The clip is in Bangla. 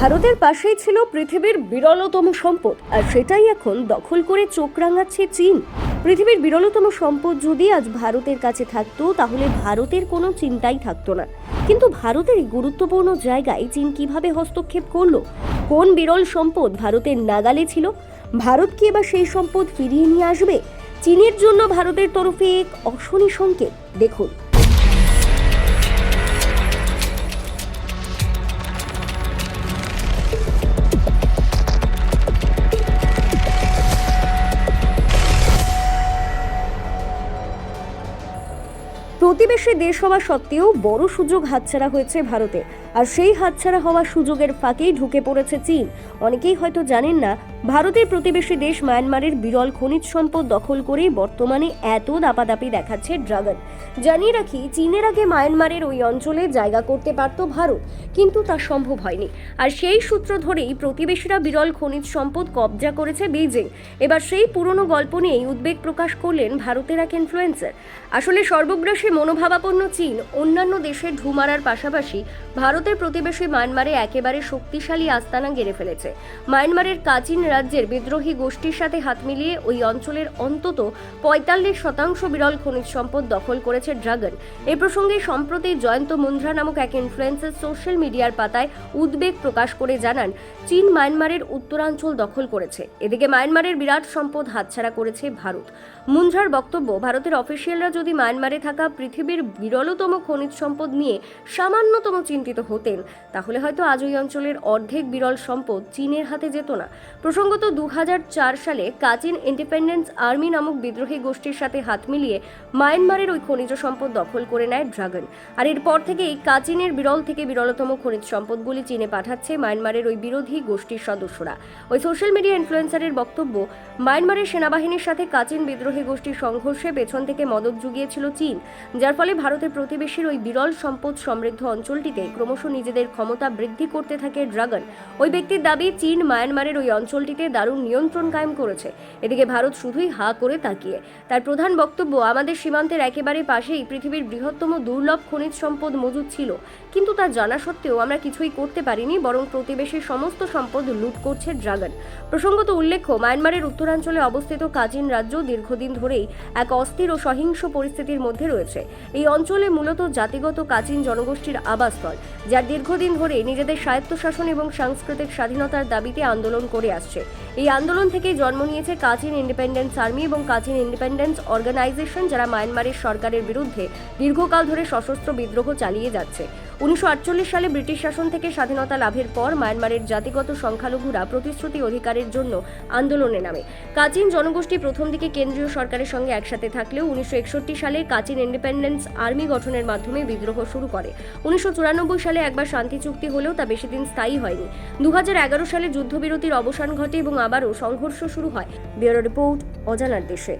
ভারতের পাশেই ছিল পৃথিবীর বিরলতম সম্পদ, আর সেটাই এখন দখল করে চোখ রাঙাচ্ছে চীন। পৃথিবীর বিরলতম সম্পদ যদি আজ ভারতের কাছে থাকতো, তাহলে ভারতের কোনো চিন্তাই থাকতো না। কিন্তু ভারতের গুরুত্বপূর্ণ জায়গায় চীন কীভাবে হস্তক্ষেপ করল? কোন বিরল সম্পদ ভারতের নাগালে ছিল? ভারত কি এবার সেই সম্পদ ফিরিয়ে নিয়ে আসবে? চীনের জন্য ভারতের তরফে এক অশনি সংকেত। দেখুন। প্রতিবেশী দেশ হওয়া সত্ত্বেও বড় সুযোগ হাতছাড়া হয়েছে ভারতে। আর সেই হাতছাড়া হওয়া সুযোগের ফাঁকেই ঢুকে পড়েছে চীন। অনেকেই হয়তো জানেন না ভারতের প্রতিবেশী দেশ মায়ানমারের বিরল খনিজ সম্পদ দখল করেই বর্তমানে এত দাপাদাপি দেখাচ্ছে ড্রাগন। জানিয়ে রাখি, চীনের আগে মায়ানমারের ওই অঞ্চলে জায়গা করতে পারত ভারত, কিন্তু তা সম্ভব হয়নি। আর সেই সূত্র ধরেই প্রতিবেশীরা বিরল খনিজ সম্পদ কবজা করেছে বেইজিং। এবার সেই পুরনো গল্প নিয়েই উদ্বেগ প্রকাশ করলেন ভারতের এক ইনফ্লুয়েন্সার আসলে সর্বগ্রাসী মনোভাবাপন্ন চীন অন্যান্য দেশের ঢুমারার পাশাপাশি ভারতের প্রতিবেশী মায়ানমারে একেবারে শক্তিশালী আস্তানা গেড়ে ফেলেছে। মায়ানমারের কাচিন রাজ্যের বিদ্রোহী গোষ্ঠীর সাথে হাত মিলিয়ে ওই অঞ্চলের অন্তত পঁয়তাল্লিশ শতাংশ বিরল খনিজ সম্পদ দখল করেছে ড্রাগন। এ প্রসঙ্গে সম্প্রতি জয়ন্ত মুন্দ্রা নামক এক ইনফ্লুয়েন্সার সোশ্যাল মিডিয়ার পাতায় উদ্বেগ প্রকাশ করে জানান, চীন মায়ানমারের উত্তরাঞ্চল দখল করেছে। এদিকে মায়ানমারের বিরাট সম্পদ হাতছাড়া করেছে ভারত। মুন্দ্রার বক্তব্য, ভারতের অফিসিয়ালরা যদি মায়ানমারে থাকা পৃথিবীর বিরলতম খনিজ সম্পদ নিয়ে সামান্যতম চিন্তিত হতেন, তাহলে হয়তো আজ ওই অঞ্চলের অর্ধেক বিরল সম্পদ চীনের হাতে যেত না। প্রসঙ্গত দু সালে কাচিন ইন্ডিপেন্ডেন্স আর্মি নামক বিদ্রোহী গোষ্ঠীর সাথে হাত মিলিয়ে মায়ানমারের ওই খনিজ সম্পদ দখল করে নেয় ড্রাগন। আর এরপর থেকেই কাচিনের বিরল থেকে বিরলতম খনিজ সম্পদগুলি চীনে পাঠাচ্ছে মায়ানমারের ওই বিরোধী গোষ্ঠীর সদস্যরা। ওই সোশ্যাল মিডিয়া ইনফ্লুয়েন্সারের বক্তব্য, মায়ানমারের সেনাবাহিনীর সাথে কাচিন বিদ্রোহী গোষ্ঠীর সংঘর্ষে পেছন থেকে মদত জুগিয়েছিল চীন, যার ফলে ভারতের প্রতিবেশীর ওই বিরল সম্পদ সমৃদ্ধ অঞ্চলটিতে ক্রমশ নিজেদের ক্ষমতা বৃদ্ধি করতে থাকে ড্রাগন। ওই ব্যক্তির দাবি, চীন মায়ানমারের ওই অঞ্চলটিতে দারুণ নিয়ন্ত্রণ কায়েম করেছে। এদিকে ভারত শুধুই হা করে তাকিয়ে। তার প্রধান বক্তব্য, আমাদের সীমান্তের একেবারে পাশেই পৃথিবীর বৃহত্তম দুর্লভ খনিজ সম্পদ মজুদ ছিল। কিন্তু তা জানা সত্ত্বেও আমরা কিছুই করতে পারিনি, বরং প্রতিবেশীর সমস্ত সম্পদ লুট করছে ড্রাগন। প্রসঙ্গত উল্লেখ্য, মায়ানমারের উত্তরাঞ্চলে অবস্থিত কাজিন রাজ্য দীর্ঘদিন ধরেই এক অস্থির ও সহিংস পরিস্থিতির মধ্যে রয়েছে। এই অঞ্চলে মূলত জাতিগত কাচিন জনগোষ্ঠীর আবাসস্থল, যার দীর্ঘদিন ধরে নিজেদের স্বায়ত্তশাসন এবং সাংস্কৃতিক স্বাধীনতার দাবিতে আন্দোলন করে আসছে। এই আন্দোলন থেকেই জন্ম নিয়েছে কাচিন ইন্ডিপেন্ডেন্স আর্মি এবং কাচিন ইন্ডিপেন্ডেন্স অর্গানাইজেশন, যারা মায়ানমারের সরকারের বিরুদ্ধে দীর্ঘকাল ধরে সশস্ত্র বিদ্রোহ চালিয়ে যাচ্ছে। উনিশশো সালে ব্রিটিশ শাসন থেকে স্বাধীনতা লাভের পর মায়ানমারের জাতিগত সংখ্যালঘুরা প্রতিশ্রুতি অধিকারের জন্য আন্দোলনে নামে। কাচিন জনগোষ্ঠী প্রথম দিকে কেন্দ্রীয় সরকারের সঙ্গে একসাথে থাকলেও উনিশশো একষট্টি সালে কাচিন ইন্ডিপেন্ডেন্স আর্মি গঠনের মাধ্যমে বিদ্রোহ শুরু করে। উনিশশো চুরানব্বই সালে একবার শান্তি চুক্তি হলেও তা বেশি দিন স্থায়ী হয়নি। দু হাজার এগারো সালে যুদ্ধবিরতির অবসান ঘটে এবং আবারও সংঘর্ষ শুরু হয়। ব্যুরো রিপোর্ট অজানার দেশে।